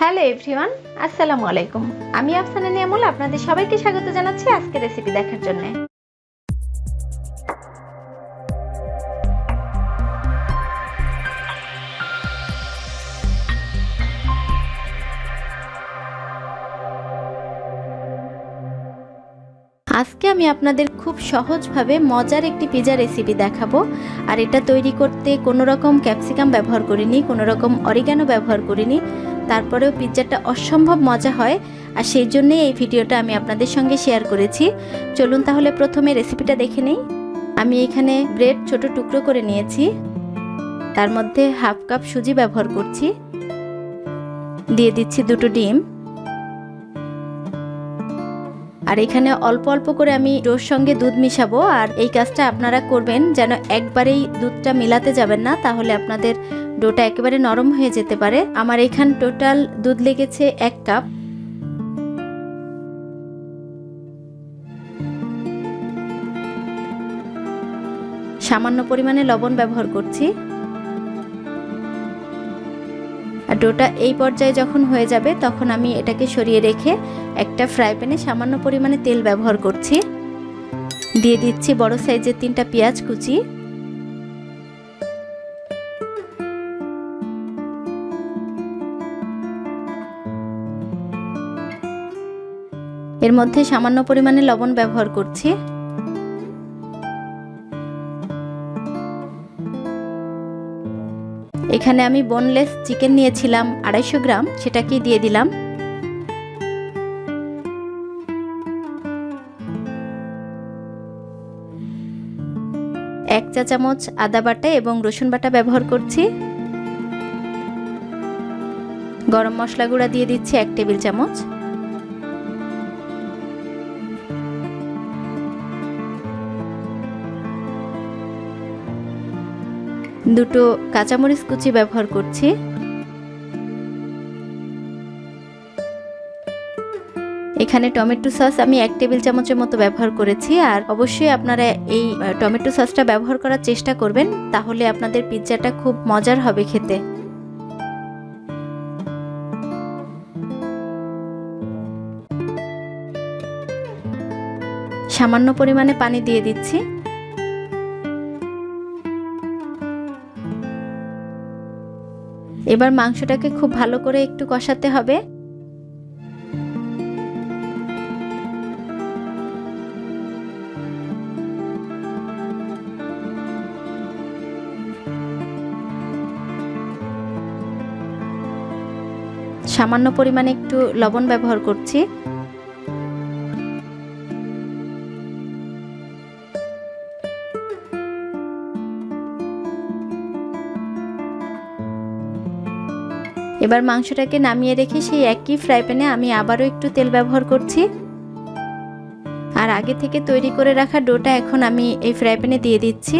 Hello everyone, আসসালামু আলাইকুম। আমি আফসানা নিয়ামুল, আপনাদের সবাইকে স্বাগত জানাচ্ছি আজকে রেসিপি দেখার জন্য। আজকে আমি আপনাদের খুব সহজভাবে মজার একটি পিজা রেসিপি দেখাবো। আর এটা তৈরি করতে কোনো রকম ক্যাপসিকাম ব্যবহার করিনি, কোনো রকম অরিগানো ব্যবহার করিনি। তারপরেও পিৎজাটা অসম্ভব মজা হয়, আর সেই জন্যই এই ভিডিওটা আমি আপনাদের সঙ্গে শেয়ার করেছি। চলুন তাহলে প্রথমে রেসিপিটা দেখে নিই। আমি এখানে ব্রেড ছোট টুকরো করে নিয়েছি। তার মধ্যে হাফ কাপ সুজি ব্যবহার করছি। দিয়ে দিচ্ছি দুটো ডিম। আর এখানে অল্প অল্প করে আমি ডোর সঙ্গে দুধ মিশাবো, আর এই কাজটা আপনারা করবেন যেন একবারেই দুধটা মিলাতে যাবেন না, তাহলে আপনাদের ডোটা একেবারে নরম হয়ে যেতে পারে। আমার এখান টোটাল দুধ লেগেছে এক কাপ। সামান্য পরিমাণে লবণ ব্যবহার করছি। আর ডোটা এই পর্যায়ে যখন হয়ে যাবে, তখন আমি এটাকে সরিয়ে রেখে একটা ফ্রাই প্যানে সামান্য পরিমাণে তেল ব্যবহার করছি। দিয়ে দিচ্ছি বড় সাইজের তিনটা পেঁয়াজ কুচি। এর মধ্যে সামান্য পরিমাণে লবণ ব্যবহার করছি। এখানে আমি বোনলেস চিকেন নিয়েছিলাম আড়াইশো গ্রাম সেটাকে দিয়ে দিলাম। এক চা চামচ আদা বাটা এবং রসুন বাটা ব্যবহার করছি। গরম মশলা গুঁড়া দিয়ে দিচ্ছি এক টেবিল চামচ। দুটো কাঁচামরিচ কুচি ব্যবহার করছি। এখানে টমেটো সস আমি এক টেবিল চামচের মতো ব্যবহার করেছি, আর অবশ্যই আপনারা এই টমেটো সসটা ব্যবহার করার চেষ্টা করবেন, তাহলে আপনাদের পিৎজাটা খুব মজার হবে খেতে। সামান্য পরিমাণে পানি দিয়ে দিচ্ছি। এবার মাংসটাকে খুব ভালো করে একটু কষাতে হবে। সামান্য পরিমাণে একটু লবণ ব্যবহার করছি। এবার মাংসটাকে নামিয়ে রেখে সেই একই ফ্রাই প্যানে আমি আবারও একটু তেল ব্যবহার করছি। আর আগে থেকে তৈরি করে রাখা ডোটা এখন আমি এই ফ্রাই প্যানে দিয়ে দিচ্ছি।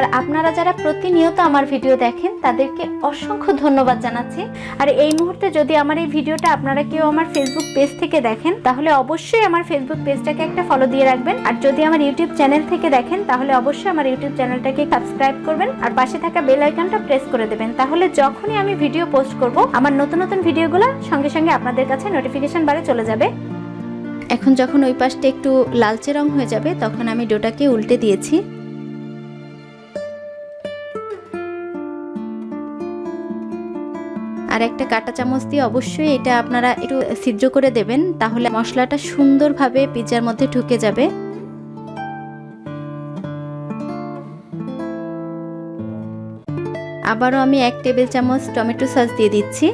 আর আপনারা যারা প্রতিনিয়ত আমার ভিডিও দেখেন, তাদেরকে অসংখ্য ধন্যবাদ জানাচ্ছি। আর এই মুহূর্তে যদি আমার এই ভিডিওটা আপনারা কেউ আমার ফেসবুক পেজ থেকে দেখেন, তাহলে অবশ্যই আমার ফেসবুক পেজটাকে একটা ফলো দিয়ে রাখবেন। আর যদি আমার ইউটিউব চ্যানেল থেকে দেখেন, তাহলে অবশ্যই আমার ইউটিউব চ্যানেলটাকে সাবস্ক্রাইব করবেন। আর পাশে থাকা বেল আইকনটা প্রেস করে দেবেন। তাহলে যখনই আমি ভিডিও পোস্ট করব, আমার নতুন নতুন ভিডিওগুলো সঙ্গে সঙ্গে আপনাদের কাছে নোটিফিকেশন বারে চলে যাবে। এখন যখন ওই পাশটা একটু লালচে রং হয়ে যাবে, তখন আমি ডোটাকে উল্টে দিয়েছি। আর একটা কাঁটা চামচ দিয়ে অবশ্যই এটা আপনারা একটু সিদ্ধ করে দেবেন, তাহলে মশলাটা সুন্দরভাবে পিৎজার মধ্যে ঢুকে যাবে। আবারও আমি এক টেবিল চামচ টমেটো সস দিয়ে দিচ্ছি।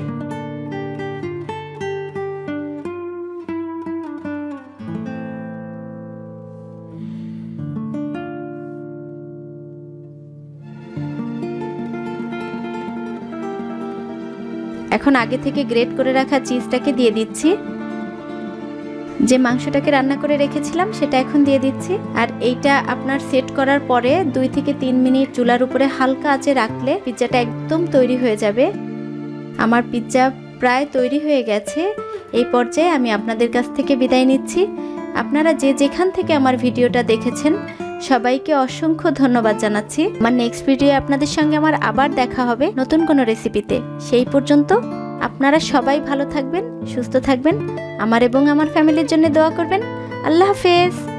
এখন আগে থেকে গ্রেট করে রাখা চিজটাকে দিয়ে দিচ্ছি। যে মাংসটাকে রান্না করে রেখেছিলাম, সেটা এখন দিয়ে দিচ্ছি। আর এইটা আপনার সেট করার পরে দুই থেকে তিন মিনিট চুলার উপরে হালকা আঁচে রাখলে পিৎজাটা একদম তৈরি হয়ে যাবে। আমার পিৎজা প্রায় তৈরি হয়ে গেছে। এই পর্যায়ে আমি আপনাদের কাছ থেকে বিদায় নিচ্ছি। আপনারা যে যেখান থেকে আমার ভিডিওটা দেখেছেন সবাইকে অসংখ্য ধন্যবাদ জানাচ্ছি। আমার নেক্সট ভিডিও আপনাদের সঙ্গে আমার আবার দেখা হবে নতুন কোনো রেসিপিতে সেই পর্যন্ত আপনারা সবাই ভালো থাকবেন, সুস্থ থাকবেন, আমার এবং আমার ফ্যামিলির জন্য দোয়া করবেন। আল্লাহ হাফেজ।